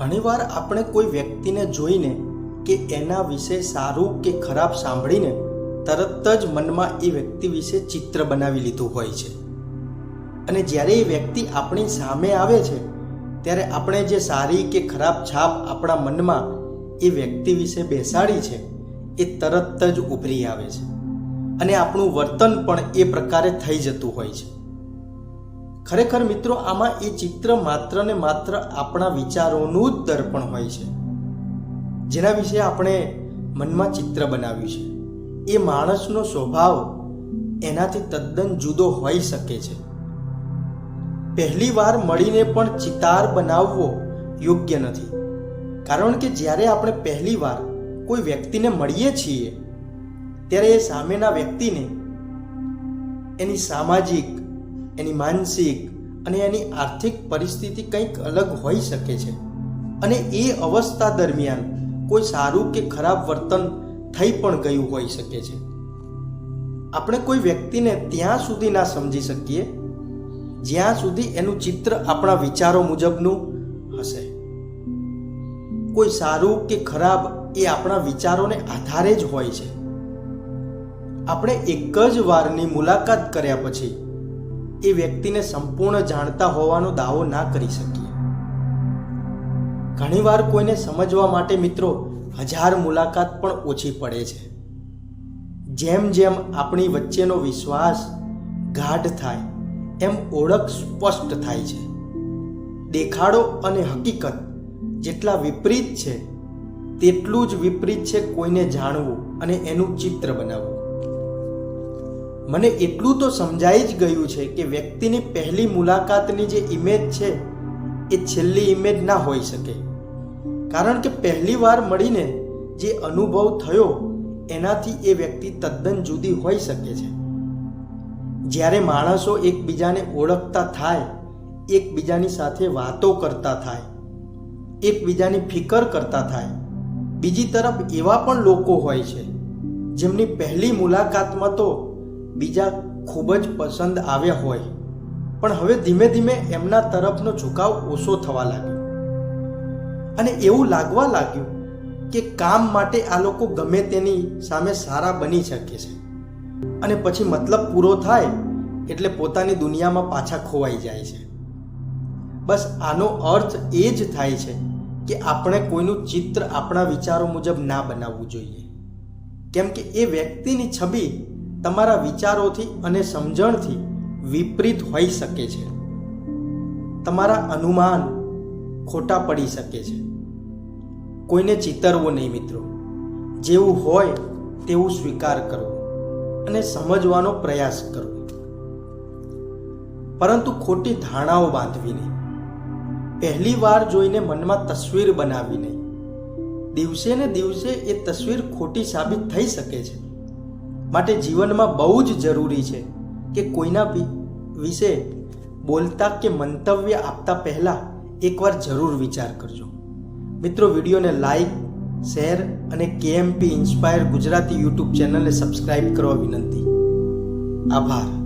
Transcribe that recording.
ઘણીવાર આપણે કોઈ વ્યક્તિને જોઈને કે એના વિશે સારું કે ખરાબ સાંભળીને તરત જ મનમાં એ વ્યક્તિ વિશે ચિત્ર બનાવી લીધું હોય છે. અને જ્યારે એ વ્યક્તિ આપણી સામે આવે છે, ત્યારે આપણે જે સારી કે ખરાબ છાપ આપણા મનમાં એ વ્યક્તિ વિશે બેસાડી છે, એ તરત જ ઉભરી આવે છે. અને આપણું વર્તન પણ એ પ્રકારે થઈ જતું હોય છે. ખરેખર મિત્રો, આમાં એ ચિત્ર માત્ર ને માત્ર આપણા વિચારોનું જ દર્પણ હોય છે. જેના વિશે આપણે મનમાં ચિત્ર બનાવ્યું છે. એ માણસનો સ્વભાવ એનાથી તદ્દન જુદો હોઈ શકે છે. પહેલી વાર મળીને પણ ચિતાર બનાવવો યોગ્ય નથી. કારણ કે જ્યારે આપણે પહેલી વાર કોઈ વ્યક્તિને મળીએ છીએ, ત્યારે એ સામેના વ્યક્તિને એની સામાજિક એની માનસિક અને એની આર્થિક પરિસ્થિતિ કંઈક અલગ હોઈ શકે છે. અને એ અવસ્થા દરમિયાન કોઈ સારું કે ખરાબ વર્તન થઈ પણ ગયું હોઈ શકે છે. આપણે કોઈ વ્યક્તિને ત્યાં સુધી ના સમજી શકીએ, જ્યાં સુધી એનું ચિત્ર આપણા વિચારો મુજબનું હશે. કોઈ સારું કે ખરાબ એ આપણા વિચારોને આધારે જ હોય છે. આપણે એક જ વારની મુલાકાત કર્યા પછી એ વ્યક્તિને સંપૂર્ણ જાણતા હોવાનો દાવો ના કરી શકીએ. ઘણીવાર કોઈને સમજવા માટે મિત્રો હજાર મુલાકાત પણ ઓછી પડે છે. જેમ જેમ આપણી વચ્ચેનો વિશ્વાસ ગાઢ થાય, એમ ઓળખ સ્પષ્ટ થાય છે. દેખાડો અને હકીકત જેટલા વિપરીત છે, તેટલું જ વિપરીત છે કોઈને જાણવું અને એનું ચિત્ર બનાવવું. મને એટલું તો સમજાઈ જ ગયું છે કે વ્યક્તિની પહેલી મુલાકાતની જે ઇમેજ છે, એ છેલ્લી ઇમેજ ના હોઈ શકે. કારણ કે પહેલી વાર મળીને જે અનુભવ થયો, એનાથી એ વ્યક્તિ તદ્દન જુદી હોઈ શકે છે. જ્યારે માણસો એકબીજાને ઓળખતા થાય, એકબીજાની સાથે વાતો કરતા થાય, એકબીજાની ફિકર કરતા થાય, બીજી તરફ એવા પણ લોકો હોય છે, જેમની પહેલી મુલાકાતમાં તો બીજા ખૂબ જ પસંદ આવ્યા હોય. પણ હવે ધીમે ધીમે એમના તરફનો ઝુકાવ ઓછો થવા લાગ્યો. અને એવું લાગવા લાગ્યું કે કામ માટે આ લોકો ગમે તેની સામે સારા બની શકે છે. અને પછી મતલબ પૂરો થાય એટલે પોતાની દુનિયામાં પાછા ખોવાઈ જાય છે. બસ આનો અર્થ એ જ થાય છે કે આપણે કોઈનું ચિત્ર આપણા વિચારો મુજબ ના બનાવવું જોઈએ. કેમ કે એ વ્યક્તિની છબી તમારા વિચારોથી અને સમજણથી વિપરીત હોઈ શકે છે. તમારા અનુમાન ખોટા પડી શકે છે. કોઈને ચિતરવો નહીં મિત્રો. જેવું હોય તેવું સ્વીકાર કરવો અને સમજવાનો પ્રયાસ કરવો પરંતુ ખોટી ધારણાઓ બાંધવી નહીં પહેલી વાર જોઈને મનમાં તસવીર બનાવી નહીં દિવસે ને દિવસે એ તસવીર ખોટી સાબિત થઈ શકે છે. માટે જીવનમાં બહુ જ જરૂરી છે કે કોઈના વિશે બોલતા કે મંતવ્ય આપતા પહેલાં એકવાર જરૂર વિચાર કરજો. મિત્રો, વિડીયોને લાઈક, શેર અને કેએમપી ઇન્સ્પાયર ગુજરાતી યુટ્યુબ ચેનલને સબસ્ક્રાઈબ કરવા વિનંતી. આભાર.